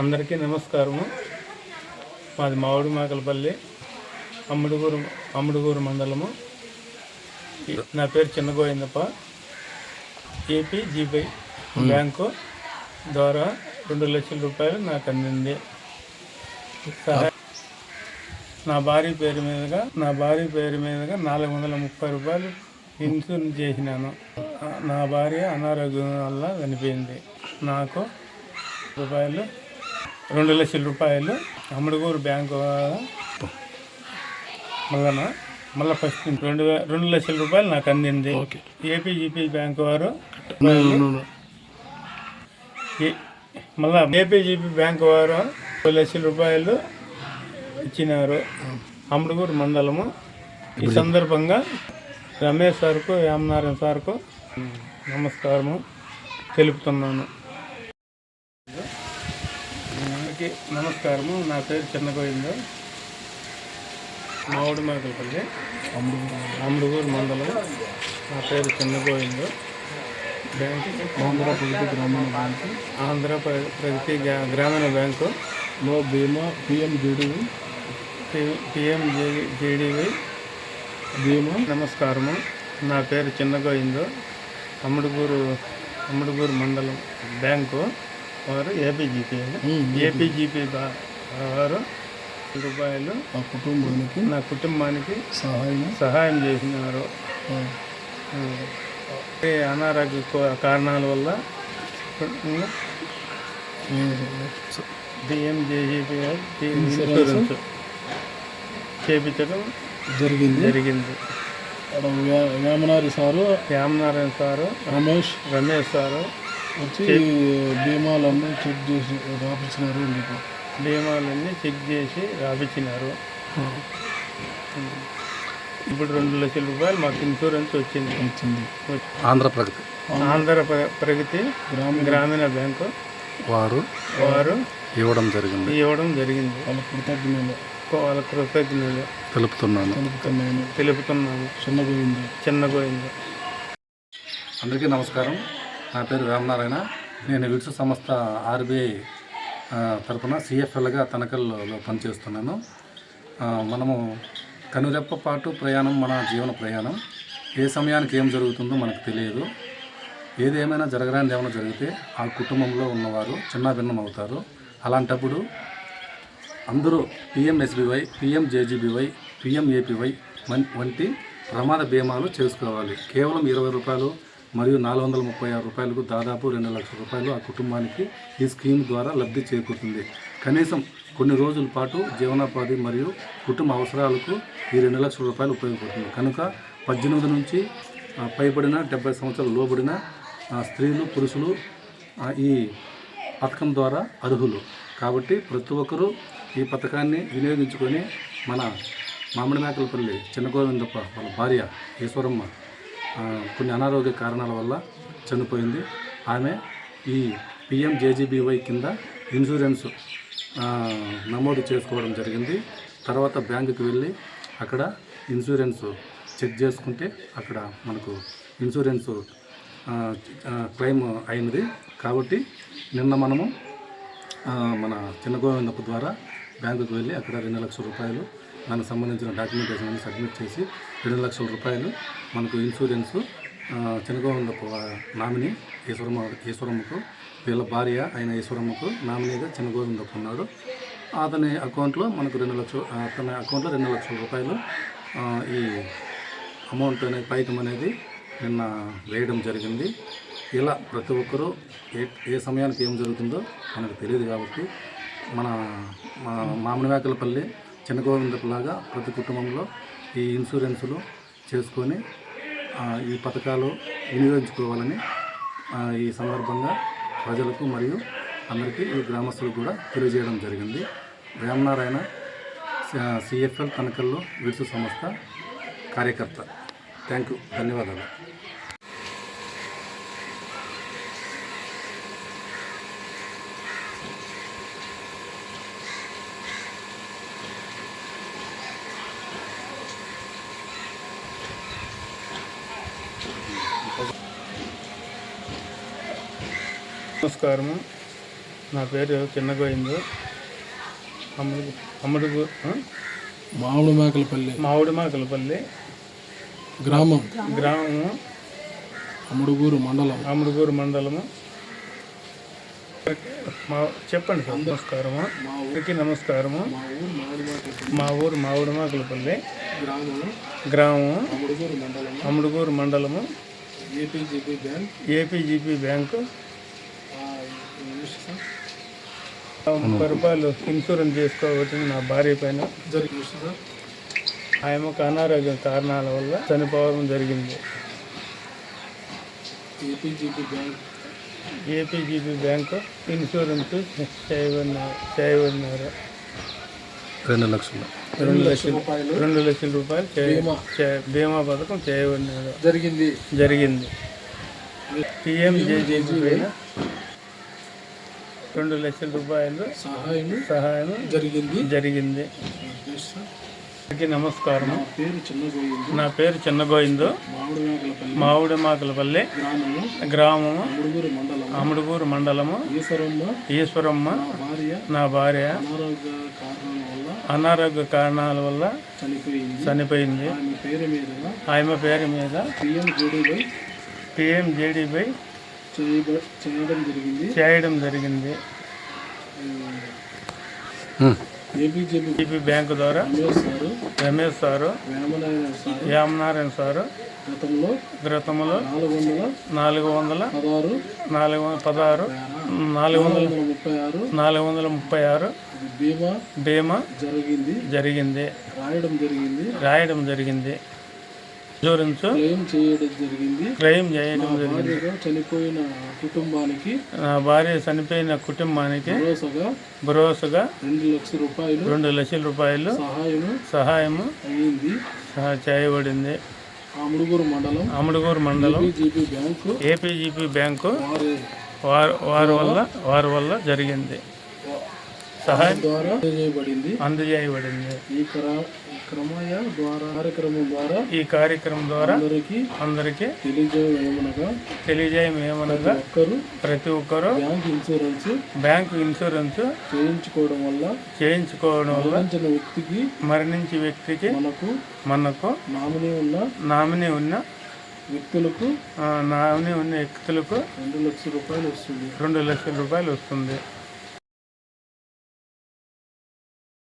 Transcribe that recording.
అందరికీ నమస్కారము. మాది మామిడి మాకలపల్లి అమ్ముడుగూరు అమ్ముడుగూరు మండలము. నా పేరు చిన్నగోయిందప్ప ఏపీ జీపీ బ్యాంకు ద్వారా రెండు లక్షల రూపాయలు నాకు అందింది. నా భార్య పేరు మీదుగా నా భార్య పేరు మీదుగా నాలుగు వందల ముప్పై రూపాయలు ఇన్సూరెన్స్ చేసినాను. నా భార్య అనారోగ్యం వల్ల చనిపోయింది. నాకు రూపాయలు రెండు లక్షల రూపాయలు అమ్మడుగూరు బ్యాంకు మళ్ళా మళ్ళీ ఫస్ట్ రెండు రెండు లక్షల రూపాయలు నాకు అందింది. ఏపీజీపీ బ్యాంకు వారు మళ్ళా ఏపీజీపీ బ్యాంకు వారు రెండు లక్షల రూపాయలు ఇచ్చినారు. అమ్మడుగూరు మండలము. ఈ సందర్భంగా రమేష్ సార్కు యామనారాయణ సార్కు నమస్కారము. తెలుపుతున్నాను. అందరికీ నమస్కారము. నా పేరు చిన్నగోవిందు మామిడి మేకలపల్లి. అమ్ముడుగూరు మండలం. నా పేరు చిన్నగోవిందు బ్యాంకు ఆంధ్ర ప్రగతి గ్రామీణ బ్యాంకు. ఆంధ్ర ప్ర- ప్రగతి గ్రా- గ్రామీణ బ్యాంకు. లో బీమా పిఎం జేడీవి పిఎం జేడీవై బీమా. నమస్కారము. నా పేరు చిన్నగోయిందు అమ్ముడుగూరు అమ్ముడుగూరు మండలం బ్యాంకు. వారు ఏపీజీపీ ఏపీజీపీ వారు రూపాయలు ఆ కుటుంబానికి నా కుటుంబానికి సహాయం సహాయం చేసినారు. అనారోగ్య కారణాల వల్ల పిఎంజేజీపీ ఇన్సూరెన్స్ చేపించడం జరిగింది. జరిగింది. వేమనారి సారు యామనారాయణ సారు రమేష్. రమేష్ సారు వచ్చి బీమాలన్నీ చెక్ చేసి రాపించినారు మీకు. బీమాలన్నీ చెక్ చేసి రాపించినారు. ఇప్పుడు రెండు లక్షల రూపాయలు మాకు ఇన్సూరెన్స్ వచ్చింది. వచ్చింది. ఆంధ్ర ప్రగతి. ఆంధ్ర ప్ర- ప్రగతి గ్రామీణ గ్రామీణ బ్యాంకు వారు వారు ఇవ్వడం జరిగింది. ఇవ్వడం జరిగింది. వాళ్ళ కృతజ్ఞతలు. వాళ్ళ కృతజ్ఞతలు. తెలుపుతున్నాను. తెలుపుతున్నాను. తెలుపుతున్నాను. చిన్నపోయింది చిన్నగోయింది అందరికీ నమస్కారం. నా పేరు రామనారాయణ. నేను విట్స్ సంస్థ ఆర్బీఐ తరఫున తరపున సిఎఫ్ఎల్గా తనఖల్లో పనిచేస్తున్నాను. మనము కనురెప్ప పాటు ప్రయాణం మన జీవన ప్రయాణం. ఏ సమయానికి ఏం జరుగుతుందో మనకు తెలియదు. ఏది ఏమైనా ఏమైనా జరిగితే ఆ కుటుంబంలో ఉన్నవారు చిన్న భిన్నం అవుతారు. అలాంటప్పుడు అందరూ పిఎంఎస్బివై పిఎంజేజీబీవై పిఎంఏపివై వంటి ప్రమాద బీమాలు చేసుకోవాలి. కేవలం ఇరవై రూపాయలు మరియు నాలుగు వందల ముప్పై ఆరు రూపాయలకు దాదాపు రెండు లక్షల రూపాయలు ఆ కుటుంబానికి ఈ స్కీమ్ ద్వారా లబ్ధి చేకూరుతుంది. కనీసం కొన్ని రోజుల పాటు జీవనోపాధి మరియు కుటుంబ అవసరాలకు ఈ రెండు లక్షల రూపాయలు ఉపయోగపడుతుంది. కనుక పద్దెనిమిది నుంచి పైబడిన డెబ్బై సంవత్సరాలు లోబడిన స్త్రీలు పురుషులు ఈ పథకం ద్వారా అర్హులు. కాబట్టి ప్రతి ఒక్కరూ ఈ పథకాన్ని వినియోగించుకొని మన మామిడి మేకలపల్లి చిన్నగోవిందప్ప వాళ్ళ భార్య ఈశ్వరమ్మ కొన్ని అనారోగ్య కారణాల వల్ల చనిపోయింది. ఆమె ఈ పిఎం జేజీబీవై కింద ఇన్సూరెన్స్ నమోదు చేసుకోవడం జరిగింది. తర్వాత బ్యాంకుకి వెళ్ళి అక్కడ ఇన్సూరెన్స్ చెక్ చేసుకుంటే అక్కడ మనకు ఇన్సూరెన్స్ క్లెయిమ్ అయినది కాబట్టి నిన్న మనము మన చిన్న గోవిందప్ప ద్వారా బ్యాంకుకు వెళ్ళి అక్కడ రెండు లక్షల రూపాయలు దానికి సంబంధించిన డాక్యుమెంటేషన్ సబ్మిట్ చేసి రెండు లక్షల రూపాయలు మనకు ఇన్సూరెన్స్ ఆ, నామిని ఈశ్వరమ్మ ఈశ్వరమ్మకు వీళ్ళ భార్య అయిన ఈశ్వరమ్మకు నామినీగా చినగోవిందప్ప ఉన్నాడు. అతని అకౌంట్లో మనకు రెండు లక్షలు అతని అకౌంట్లో రెండు లక్షల రూపాయలు ఈ అమౌంట్ అనేది పైకం అనేది నిన్న వేయడం జరిగింది. ఇలా ప్రతి ఒక్కరూ ఏ ఏ సమయానికి ఏం జరుగుతుందో మనకు తెలియదు కాబట్టి మన మా మామిడి మేకలపల్లి చిన్న గోవిందపులాగా ప్రతి కుటుంబంలో ఈ ఇన్సూరెన్సులు చేసుకొని ఈ పథకాలు వినియోగించుకోవాలని ఈ సందర్భంగా ప్రజలకు మరియు అందరికీ ఈ గ్రామస్తులకు కూడా తెలియజేయడం జరిగింది. రామనారాయణ సిఎఫ్ఎల్ తనకల్లో విడుసు సంస్థ కార్యకర్త. Thank you. ధన్యవాదాలు. నమస్కారము. నా పేరు చిన్నగోయిందు అమ్ముడు అమ్ముడుగు? మామిడి మేకలపల్లి. మామిడి మాకలపల్లి. గ్రామం. గ్రామము. అమ్ముడుగూరు మండలం. అమ్ముడుగూరు మండలము. మా చెప్పండి సార్ నమస్కారము. మా అందరికీ నమస్కారము. మా ఊరు మామిడి మేకలపల్లి. గ్రామము. అమ్ముడుగూరు మండలము. ఏపీజీపీ బ్యాంక్ ఏపీజీపీ బ్యాంకు ముప్పై రూపాయలు ఇన్సూరెన్స్ చేసుకోవచ్చు నా భార్య పైన. జరిగింది సార్ ఆయనకు అనారోగ్య కారణాల వల్ల చనిపోవడం జరిగింది. APGP bank APGP bank insurance చేయబడినారు చేయబడినారు. రెండు లక్షలు. రెండు లక్షలు. రూపాయలు. రెండు లక్షల రూపాయలు చేయ- బీమా. చే- బీమా పథకం చేయబడినారు జరిగింది. జరిగింది. పిఎంజేజేబీ పైన రెండు లక్షల రూపాయలు సహాయం సహాయం జరిగింది. జరిగింది. అందరికీ నమస్కారం నా పేరు చిన్నగోయింది నా పేరు చిన్నగోయిందు మామిడి మేకలపల్లి గ్రామము. మండలం అముడుగూరు మండలము. ఈశ్వరమ్మ. ఈశ్వరమ్మ. నా భార్య. నా భార్య. అనారోగ్య కారణాల వల్ల అనారోగ్య కారణాల వల్ల చనిపోయింది. చనిపోయింది. ఆమె పేరు మీద పిఎం చేయబ చేయడం జరిగింది. చేయడం జరిగింది. ఏపీజేపీ జీపీ బ్యాంకు ద్వారా రమేష్ సారు యామనారాయణ సారు గతంలో నాలుగు వందల నాలుగు వందల పదహారు నాలుగు వందల ముప్పై ఆరు నాలుగు వందల ముప్పై ఆరు బీమా బీమా జరిగింది. జరిగింది. రాయడం జరిగింది. రాయడం జరిగింది. ఇన్సూరెన్స్ క్లెయిమ్ చేయడం జరిగింది. క్లెయిమ్ చేయడం జరిగింది. చనిపోయిన కుటుంబానికి నా భార్య చనిపోయిన కుటుంబానికి భరోసాగా భరోసాగా రెండు లక్షల రూపాయలు రెండు లక్షల రూపాయలు సహాయము సహాయము అయ్యింది చేయబడింది. అముడుగూరు మండలం అముడుగూరు మండలం బీజేపీ బ్యాంకు ఏపీజీపీ బ్యాంకు వారి వారు వల్ల వారి వల్ల జరిగింది. సహాయం ద్వారా అందజేయబడింది. క్ర- ఈ క్రమయ ద్వారా కార్యక్రమం ద్వారా ఈ కార్యక్రమం ద్వారా అందరికీ అందరికీ తెలియజేయడం ఏమనగా తెలియజేయం ఏమనగా ఒక్కరు ప్రతి ఒక్కరూ బ్యాంక్ ఇన్సూరెన్స్ బ్యాంకు ఇన్సూరెన్స్ చేయించుకోవడం వల్ల చేయించుకోవడం వల్ల మరణించిన వ్యక్తికి మరణించే వ్యక్తికి మనకు మనకు నామినీ ఉన్న నామినీ ఉన్న వ్యక్తులకు నామినీ ఉన్న వ్యక్తులకు రెండు లక్షల రూపాయలు వస్తుంది. రెండు లక్షల రూపాయలు వస్తుంది.